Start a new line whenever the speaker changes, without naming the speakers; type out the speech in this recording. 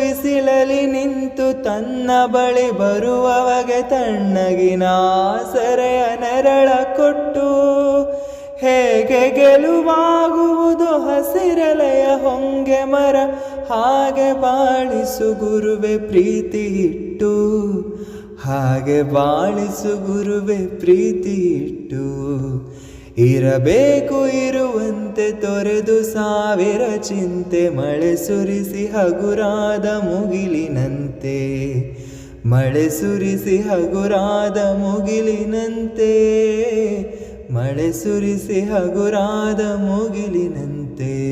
ಬಿಸಿಲಲಿ ನಿಂತು ತನ್ನ ಬಳಿ ಬರುವವಗೆ ತಣ್ಣಗಿನ ಆಸರೆಯ ನೆರಳ ಕೊಟ್ಟು, ಹೇಗೆ ಗೆಲುವಾಗುವುದು ಹಸಿರಲೆಯ ಹೊಂಗೆ ಮರ, ಹಾಗೆ ಬಾಳಿಸು ಗುರುವೆ ಪ್ರೀತಿ ಇಟ್ಟು, ಹಾಗೆ ಬಾಳಿಸು ಗುರುವೆ ಪ್ರೀತಿ ಇಟ್ಟು, ಇರಬೇಕು ಇರುವಂತೆ ತೊರೆದು ಸಾವಿರ ಚಿಂತೆ ಮಳೆ ಸುರಿಸಿ ಹಗುರಾದ ಮುಗಿಲಿನಂತೆ. ಮಳೆ ಸುರಿಸಿ ಹಗುರಾದ ಮುಗಿಲಿನಂತೆ. ಮಳೆ ಸುರಿಸಿ ಹಗುರಾದ ಮುಗಿಲಿನಂತೆ.